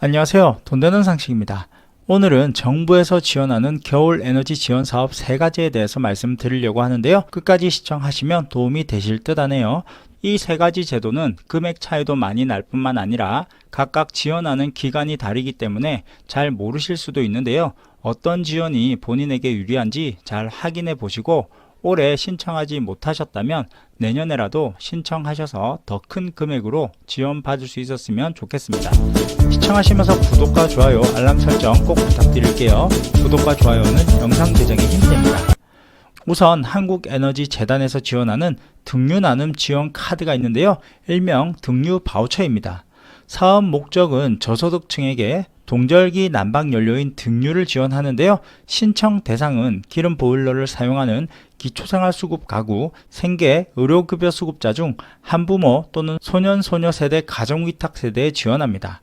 안녕하세요. 돈 되는 상식입니다. 오늘은 정부에서 지원하는 겨울 에너지 지원 사업 세 가지에 대해서 말씀드리려고 하는데요. 끝까지 시청하시면 도움이 되실 듯 하네요. 이 세 가지 제도는 금액 차이도 많이 날 뿐만 아니라 각각 지원하는 기간이 다르기 때문에 잘 모르실 수도 있는데요. 어떤 지원이 본인에게 유리한지 잘 확인해 보시고 올해 신청하지 못하셨다면 내년에라도 신청하셔서 더 큰 금액으로 지원받을 수 있었으면 좋겠습니다. 시청하시면서 구독과 좋아요, 알람 설정 꼭 부탁드릴게요. 구독과 좋아요는 영상 제작에 힘이 됩니다. 우선 한국에너지재단에서 지원하는 등유 나눔 지원 카드가 있는데요. 일명 등유 바우처입니다. 사업 목적은 저소득층에게 동절기 난방 연료인 등유를 지원하는데요. 신청 대상은 기름 보일러를 사용하는 기초생활 수급 가구, 생계, 의료급여 수급자 중 한부모 또는 소년 소녀 세대 가정위탁 세대에 지원합니다.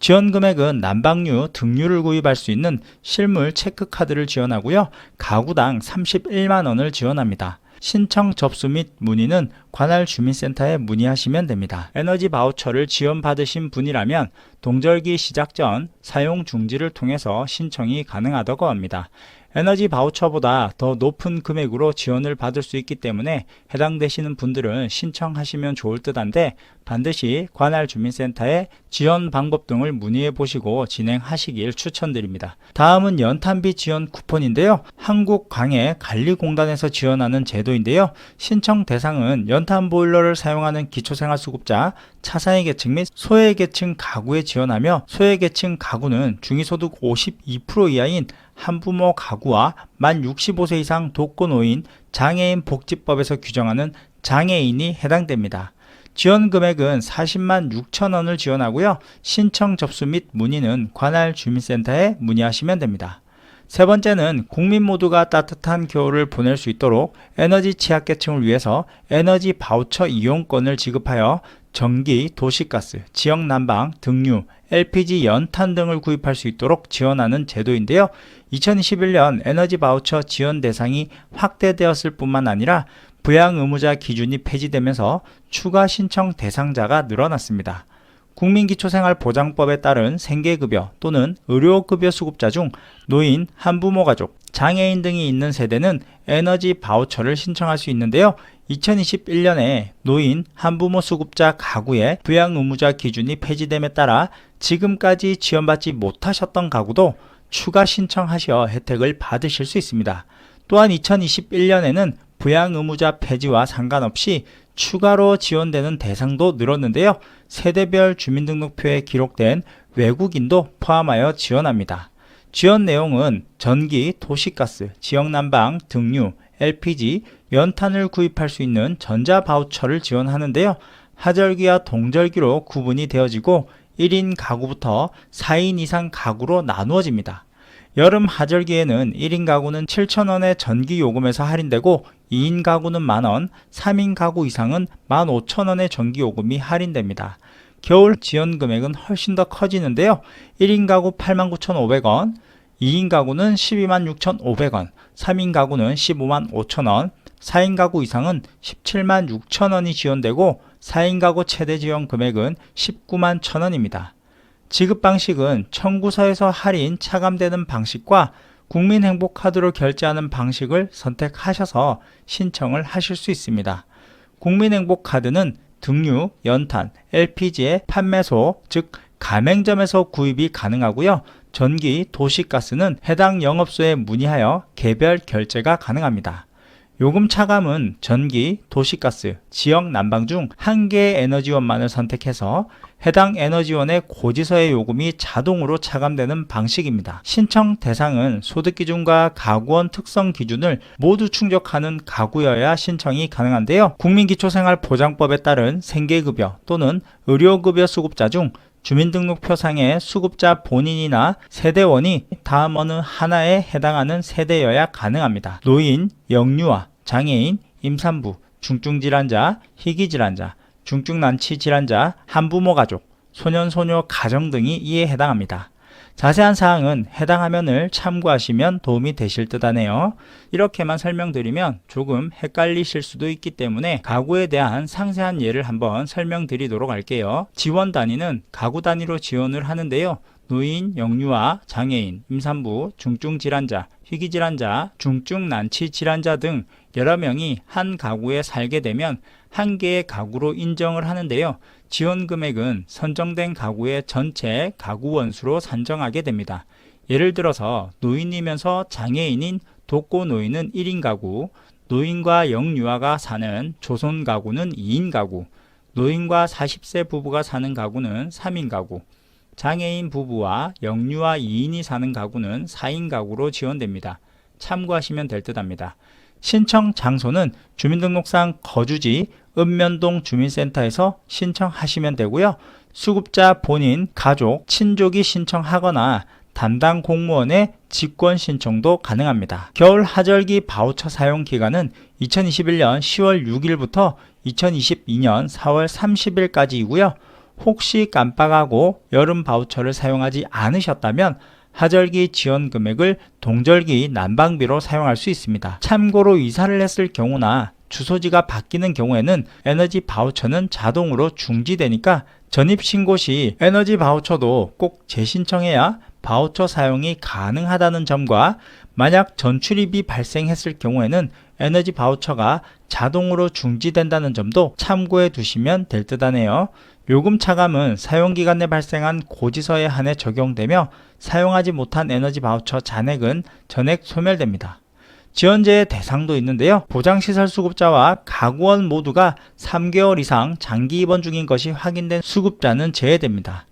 지원 금액은 난방류, 등유를 구입할 수 있는 실물 체크카드를 지원하고요. 가구당 31만 원을 지원합니다. 신청 접수 및 문의는 관할 주민센터에 문의하시면 됩니다. 에너지 바우처를 지원받으신 분이라면 동절기 시작 전 사용 중지를 통해서 신청이 가능하다고 합니다. 에너지 바우처보다 더 높은 금액으로 지원을 받을 수 있기 때문에 해당되시는 분들은 신청하시면 좋을 듯한데 반드시 관할 주민센터에 지원 방법 등을 문의해 보시고 진행하시길 추천드립니다. 다음은 연탄비 지원 쿠폰인데요. 한국광해관리공단에서 지원하는 제도인데요. 신청 대상은 연탄 보일러를 사용하는 기초생활수급자, 차상위 계층 및 소외 계층 가구에 지원하며 소외 계층 가구는 중위소득 52% 이하인 한부모 가구와 만 65세 이상 독거노인, 장애인 복지법에서 규정하는 장애인이 해당됩니다. 지원 금액은 40만 6천 원을 지원하고요. 신청 접수 및 문의는 관할 주민센터에 문의하시면 됩니다. 세 번째는 국민 모두가 따뜻한 겨울을 보낼 수 있도록 에너지 취약계층을 위해서 에너지 바우처 이용권을 지급하여 전기, 도시가스, 지역 난방, 등유, LPG 연탄 등을 구입할 수 있도록 지원하는 제도인데요. 2021년 에너지 바우처 지원 대상이 확대되었을 뿐만 아니라 부양 의무자 기준이 폐지되면서 추가 신청 대상자가 늘어났습니다. 국민기초생활보장법에 따른 생계급여 또는 의료급여 수급자 중 노인, 한부모 가족, 장애인 등이 있는 세대는 에너지 바우처를 신청할 수 있는데요. 2021년에 노인, 한부모 수급자 가구의 부양 의무자 기준이 폐지됨에 따라 지금까지 지원받지 못하셨던 가구도 추가 신청하셔 혜택을 받으실 수 있습니다. 또한 2021년에는 부양 의무자 폐지와 상관없이 추가로 지원되는 대상도 늘었는데요. 세대별 주민등록표에 기록된 외국인도 포함하여 지원합니다. 지원 내용은 전기, 도시가스, 지역난방, 등유, LPG, 연탄을 구입할 수 있는 전자 바우처를 지원하는데요. 하절기와 동절기로 구분이 되어지고 1인 가구부터 4인 이상 가구로 나누어집니다. 여름 하절기에는 1인 가구는 7,000원의 전기 요금에서 할인되고 2인 가구는 만원, 3인 가구 이상은 15,000원의 전기 요금이 할인됩니다. 겨울 지원 금액은 훨씬 더 커지는데요. 1인 가구 89,500원, 2인 가구는 126,500원, 3인 가구는 15만 5천원, 4인 가구 이상은 17만 6천원이 지원되고 4인 가구 최대 지원 금액은 19만 1천원입니다. 지급 방식은 청구서에서 할인 차감되는 방식과 국민행복카드로 결제하는 방식을 선택하셔서 신청을 하실 수 있습니다. 국민행복카드는 등유, 연탄, LPG의 판매소, 즉 가맹점에서 구입이 가능하고요. 전기, 도시가스는 해당 영업소에 문의하여 개별 결제가 가능합니다. 요금 차감은 전기, 도시가스, 지역 난방 중 한 개의 에너지원만을 선택해서 해당 에너지원의 고지서의 요금이 자동으로 차감되는 방식입니다. 신청 대상은 소득 기준과 가구원 특성 기준을 모두 충족하는 가구여야 신청이 가능한데요. 국민기초생활보장법에 따른 생계급여 또는 의료급여 수급자 중 주민등록표상의 수급자 본인이나 세대원이 다음 어느 하나에 해당하는 세대여야 가능합니다. 노인, 영유아, 장애인, 임산부, 중증질환자, 희귀질환자, 중증난치 질환자, 한부모 가족, 소년소녀 가정 등이 이에 해당합니다. 자세한 사항은 해당 화면을 참고하시면 도움이 되실 듯 하네요. 이렇게만 설명드리면 조금 헷갈리실 수도 있기 때문에 가구에 대한 상세한 예를 한번 설명드리도록 할게요. 지원 단위는 가구 단위로 지원을 하는데요. 노인, 영유아, 장애인, 임산부, 중증 질환자, 희귀 질환자, 중증 난치 질환자 등 여러 명이 한 가구에 살게 되면 한 개의 가구로 인정을 하는데요. 지원 금액은 선정된 가구의 전체 가구 원수로 산정하게 됩니다. 예를 들어서 노인이면서 장애인인 독거 노인은 1인 가구, 노인과 영유아가 사는 조선 가구는 2인 가구, 노인과 40세 부부가 사는 가구는 3인 가구, 장애인 부부와 영유아 2인이 사는 가구는 4인 가구로 지원됩니다. 참고하시면 될 듯합니다. 신청 장소는 주민등록상 거주지 읍면동 주민센터에서 신청하시면 되고요. 수급자 본인, 가족, 친족이 신청하거나 담당 공무원의 직권 신청도 가능합니다. 겨울 하절기 바우처 사용 기간은 2021년 10월 6일부터 2022년 4월 30일까지이고요. 혹시 깜빡하고 여름 바우처를 사용하지 않으셨다면 하절기 지원 금액을 동절기 난방비로 사용할 수 있습니다. 참고로 이사를 했을 경우나 주소지가 바뀌는 경우에는 에너지 바우처는 자동으로 중지되니까 전입 신고 시 에너지 바우처도 꼭 재신청해야 바우처 사용이 가능하다는 점과 만약 전출입이 발생했을 경우에는 에너지 바우처가 자동으로 중지된다는 점도 참고해 두시면 될 듯 하네요. 요금 차감은 사용기간 내 발생한 고지서에 한해 적용되며 사용하지 못한 에너지 바우처 잔액은 전액 소멸됩니다. 지원제의 대상도 있는데요. 보장시설 수급자와 가구원 모두가 3개월 이상 장기 입원 중인 것이 확인된 수급자는 제외됩니다.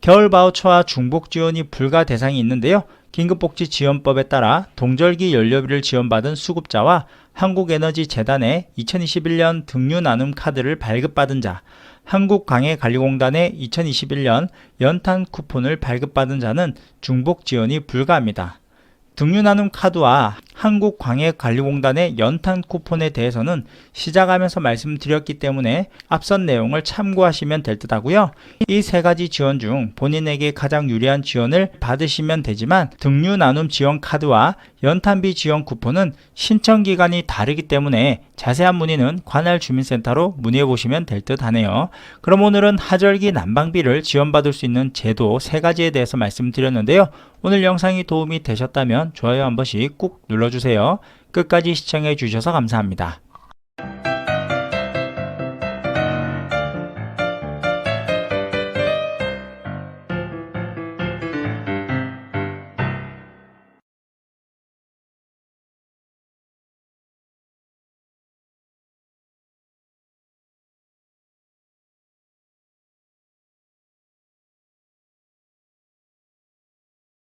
겨울 바우처와 중복 지원이 불가 대상이 있는데요. 긴급복지지원법에 따라 동절기 연료비를 지원받은 수급자와 한국에너지재단의 2021년 등유 나눔 카드를 발급받은 자, 한국광해관리공단의 2021년 연탄 쿠폰을 발급받은 자는 중복 지원이 불가합니다. 등유 나눔 카드와 한국광해관리공단의 연탄 쿠폰에 대해서는 시작하면서 말씀드렸기 때문에 앞선 내용을 참고하시면 될 듯 하고요. 이 세 가지 지원 중 본인에게 가장 유리한 지원을 받으시면 되지만 등유 나눔 지원 카드와 연탄비 지원 쿠폰은 신청 기간이 다르기 때문에 자세한 문의는 관할 주민센터로 문의해 보시면 될 듯 하네요. 그럼 오늘은 하절기 난방비를 지원받을 수 있는 제도 세 가지에 대해서 말씀드렸는데요. 오늘 영상이 도움이 되셨다면 좋아요 한 번씩 꾹 눌러 주세요. 끝까지 시청해 주셔서 감사합니다.